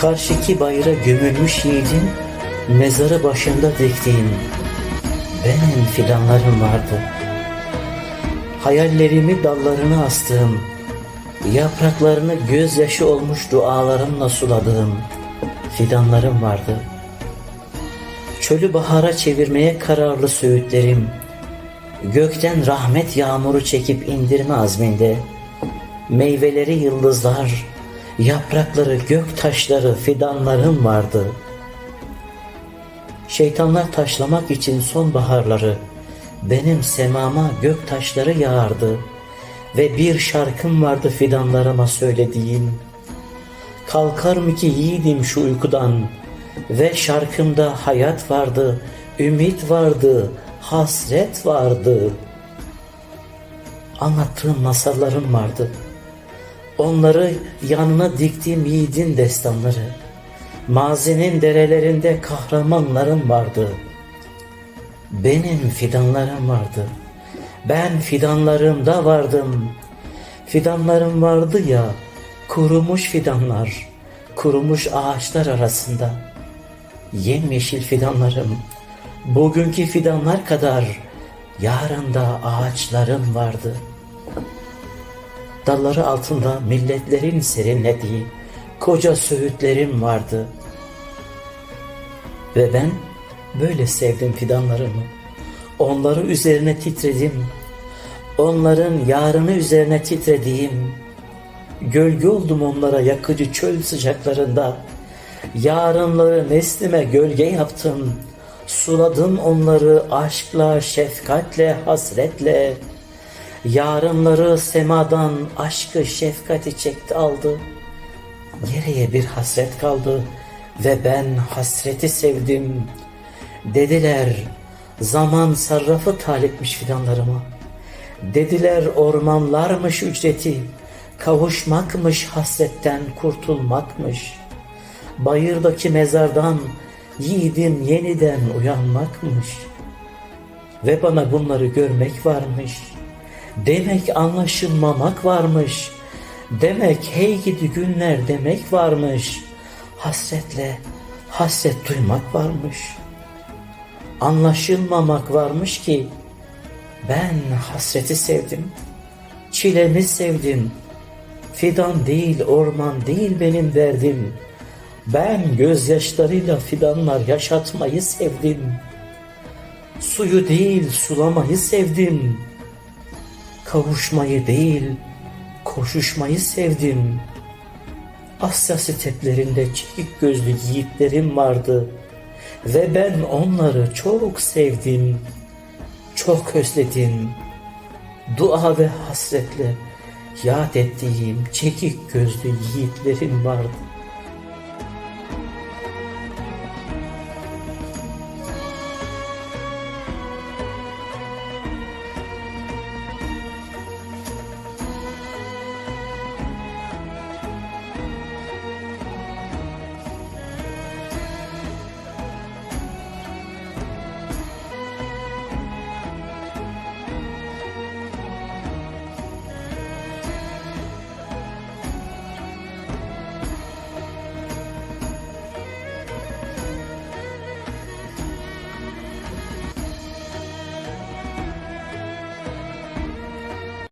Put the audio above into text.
Karşıki bayıra gömülmüş yiğidin mezarı başında diktiğim benim fidanlarım vardı. Hayallerimi dallarına astığım, yapraklarını gözyaşı olmuş dualarımla suladığım fidanlarım vardı. Çölü bahara çevirmeye kararlı söğütlerim, gökten rahmet yağmuru çekip indirme azminde, meyveleri yıldızlar, yaprakları gök taşları fidanlarım vardı. Şeytanlar taşlamak için sonbaharları, benim semama gök taşları yağardı ve bir şarkım vardı fidanlarıma söylediğim. Kalkar mı ki yiğidim şu uykudan ve şarkımda hayat vardı, ümit vardı, hasret vardı. Anlattığım masallarım vardı. Onları yanına diktiğim yiğidin destanları. Mazinin derelerinde kahramanlarım vardı. Benim fidanlarım vardı. Ben fidanlarımda vardım. Fidanlarım vardı ya, kurumuş fidanlar, kurumuş ağaçlar arasında. Yemyeşil fidanlarım, bugünkü fidanlar kadar yarın da ağaçlarım vardı. Dalları altında milletlerin serinlediği koca söğütlerim vardı. Ve ben böyle sevdim fidanlarımı. Onları üzerine titredim. Onların yarını üzerine titrediğim. Gölge oldum onlara yakıcı çöl sıcaklarında. Yarınları neslime gölge yaptım. Suladım onları aşkla, şefkatle, hasretle. Yarınları semadan aşkı, şefkati çekti aldı. Geriye bir hasret kaldı ve ben hasreti sevdim. Dediler zaman sarrafı talipmiş fidanlarıma. Dediler ormanlarmış ücreti, kavuşmakmış hasretten kurtulmakmış. Bayırdaki mezardan yiğidim yeniden uyanmakmış. Ve bana bunları görmek varmış. Demek anlaşılmamak varmış. Demek hey gidi günler demek varmış. Hasretle hasret duymak varmış. Anlaşılmamak varmış ki ben hasreti sevdim. Çilemi sevdim. Fidan değil, orman değil benim derdim. Ben gözyaşlarıyla fidanlar yaşatmayı sevdim. Suyu değil, sulamayı sevdim. Kavuşmayı değil, koşuşmayı sevdim. Asya steplerinde çekik gözlü yiğitlerim vardı ve ben onları çok sevdim, çok özledim. Dua ve hasretle yad ettiğim çekik gözlü yiğitlerim vardı.